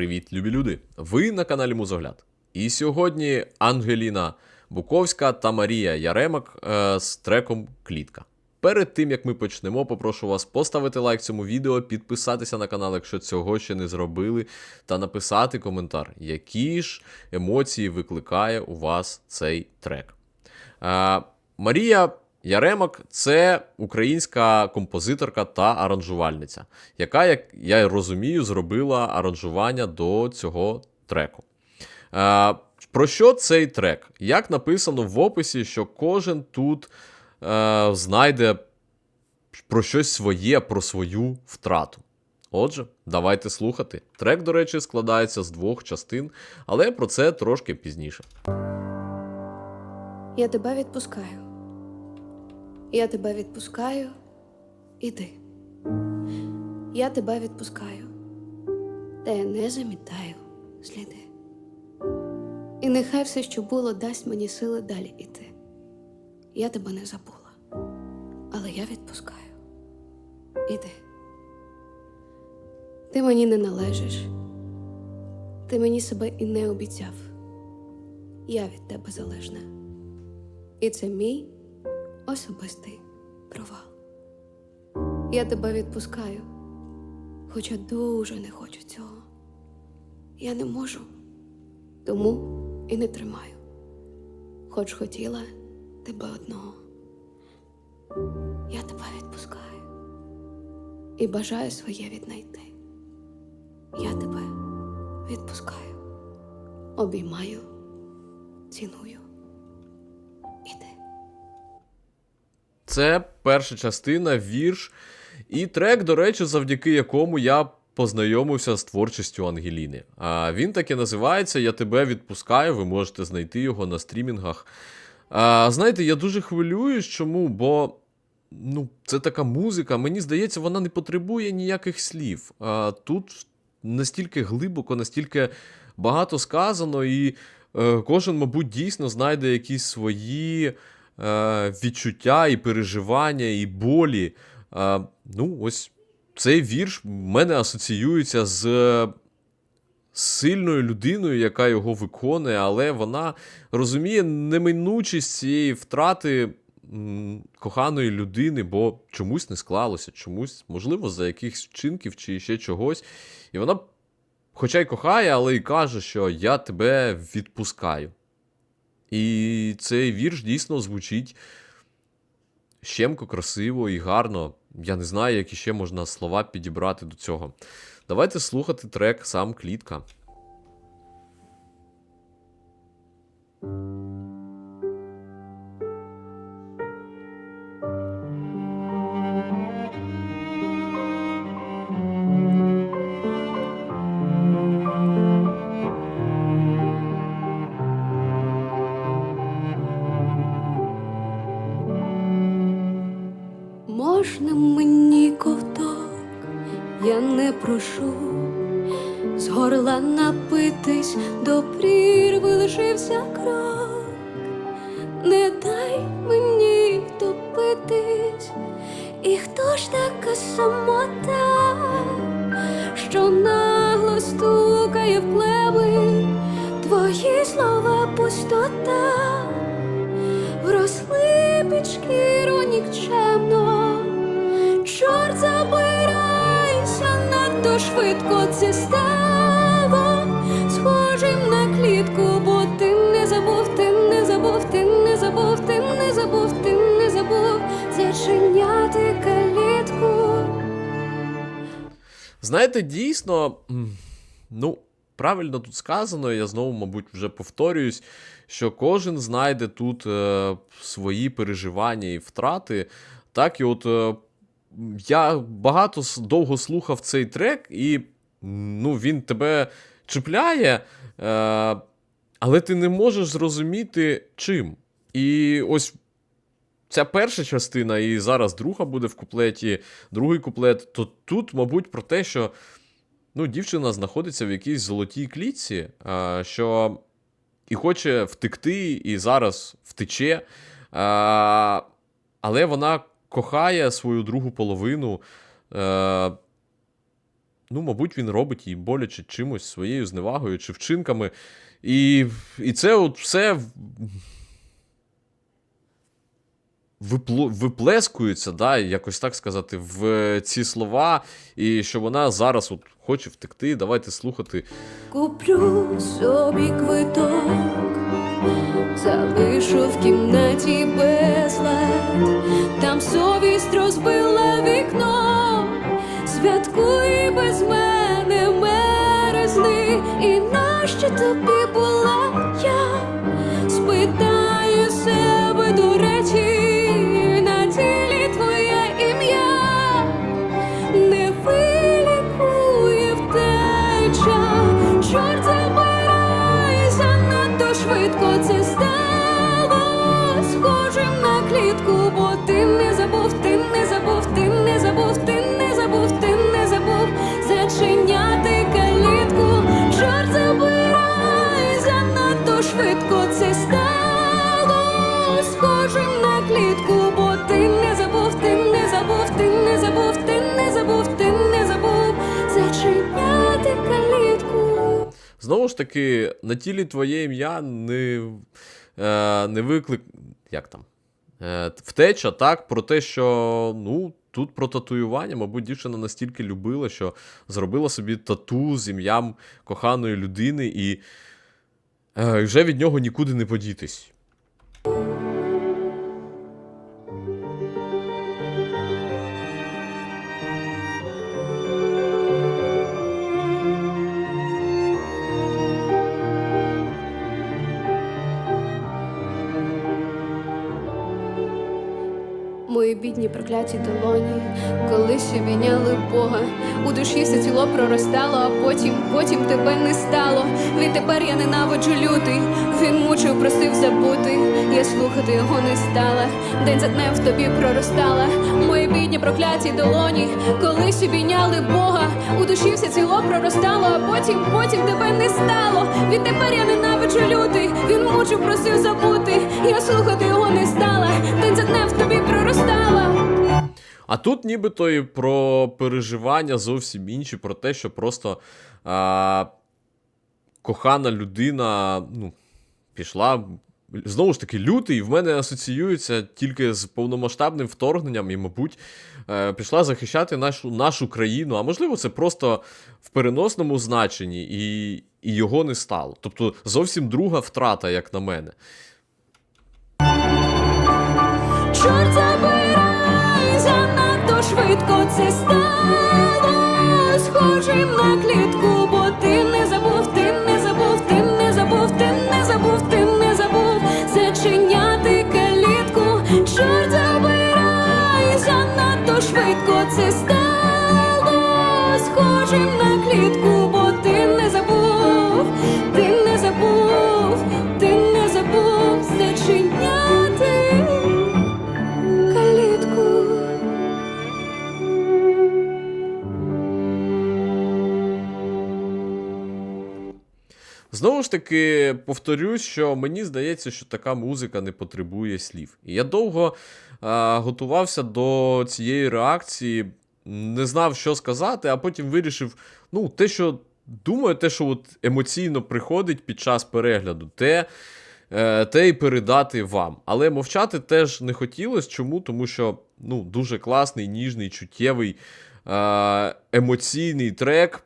Привіт, любі люди! Ви на каналі Музогляд. І сьогодні Ангеліна Буковська та Марія Яремак е, з треком Клітка. Перед тим як ми почнемо, попрошу вас поставити лайк цьому відео, підписатися на канал, якщо цього ще не зробили, та написати коментар, які ж емоції викликає у вас цей трек. Е, Марія Яремак це українська композиторка та аранжувальниця, яка, як я розумію, зробила аранжування до цього треку. Е, про що цей трек? Як написано в описі, що кожен тут е, знайде про щось своє, про свою втрату. Отже, давайте слухати. Трек, до речі, складається з двох частин, але про це трошки пізніше. Я тебе відпускаю. Я тебе відпускаю. Іди. Я тебе відпускаю. Та я не замітаю сліди. І нехай все, що було, дасть мені сили далі іти. Я тебе не забула, але я відпускаю. Іди. Ти мені не належиш. Ти мені себе і не обіцяв. Я від тебе залежна. І це мій особистий провал. Я тебе відпускаю, хоча дуже не хочу цього. Я не можу, тому і не тримаю, хоч хотіла тебе одного. Я тебе відпускаю і бажаю своє віднайти. Я тебе відпускаю, обіймаю, ціную. Іди. Це перша частина, вірш, і трек, до речі, завдяки якому я познайомився з творчістю Ангеліни. А він таки називається Я тебе відпускаю. Ви можете знайти його на стрімінгах. А, знаєте, я дуже хвилююсь, чому? Бо ну, це така музика, мені здається, вона не потребує ніяких слів. А, тут настільки глибоко, настільки багато сказано, і е, кожен, мабуть, дійсно знайде якісь свої відчуття і переживання, і болі. Е, ну, ось цей вірш в мене асоціюється з сильною людиною, яка його виконує, але вона розуміє неминучість цієї втрати коханої людини, бо чомусь не склалося, чомусь, можливо, за якихось вчинків чи ще чогось. І вона, хоча й кохає, але й каже, що я тебе відпускаю. І цей вірш дійсно звучить щемко, красиво і гарно. Я не знаю, які ще можна слова підібрати до цього. Давайте слухати трек сам клітка. Напитись, до прірви лишився крок, не дай мені втопитись, і хто ж така самота, що нагло стукає в клеби, твої слова пустота. Вросли під шкіру нікчемно. Чорт забирайся надто швидко це стало Знаєте, дійсно, ну, правильно тут сказано, я знову, мабуть, вже повторююсь, що кожен знайде тут е, свої переживання і втрати. Так, і от е, я багато довго слухав цей трек, і ну, він тебе чіпляє, е, але ти не можеш зрозуміти чим. І ось ця перша частина, і зараз друга буде в куплеті, другий куплет, то тут, мабуть, про те, що ну, дівчина знаходиться в якійсь золотій клітці, а, що і хоче втекти, і зараз втече. А, але вона кохає свою другу половину. Е, ну, мабуть, він робить їй боляче чимось своєю зневагою чи вчинками. І, і це от все виплескується, да, якось так сказати, в ці слова, і що вона зараз от хоче втекти. Давайте слухати. Куплю собі квиток, залишу в кімнаті безлад, там совість розбила вікно, святкуй без мене мерзни, і нащо тобі Знову ж таки, на тілі твоє ім'я не, е, не виклик. Як там? Е, втеча, так, про те, що ну, тут про татуювання, мабуть, дівчина настільки любила, що зробила собі тату з ім'ям коханої людини і е, вже від нього нікуди не подітись. Мої бідні прокляті долоні, колись обійняли Бога. У душі все тіло проростало, а потім, потім тебе не стало. Відтепер я ненавиджу лютий. Він мучив, просив забути. Я слухати його не стала. День за днем в тобі проростала. Мої бідні прокляті долоні, колись обійняли Бога. У душі все тіло проростало, а потім, потім тебе не стало. Відтепер я ненавиджу лютий. Він мучив, просив забути. Я слухати його не стала. День за днем в тобі. А тут нібито і про переживання зовсім інші, про те, що просто а, кохана людина ну, пішла. Знову ж таки, лютий в мене асоціюється тільки з повномасштабним вторгненням і, мабуть, е, пішла захищати нашу, нашу країну. А можливо, це просто в переносному значенні, і, і його не стало. Тобто зовсім друга втрата, як на мене. Швидко це стало схожим на клітку, Знову ж таки, повторюсь, що мені здається, що така музика не потребує слів. І я довго е, готувався до цієї реакції, не знав, що сказати, а потім вирішив: ну, те, що думаю, те, що от емоційно приходить під час перегляду, те. е, Те і передати вам. Але мовчати теж не хотілося. Чому? Тому що ну, дуже класний, ніжний, чуттєвий, емоційний трек,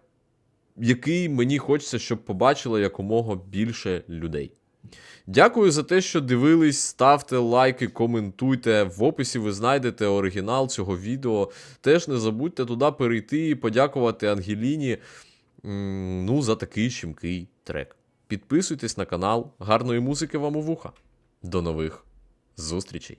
який мені хочеться, щоб побачило якомога більше людей. Дякую за те, що дивились. Ставте лайки, коментуйте. В описі ви знайдете оригінал цього відео. Теж не забудьте туди перейти і подякувати Ангеліні ну, за такий щемкий трек. Підписуйтесь на канал. Гарної музики вам у вуха. До нових зустрічей!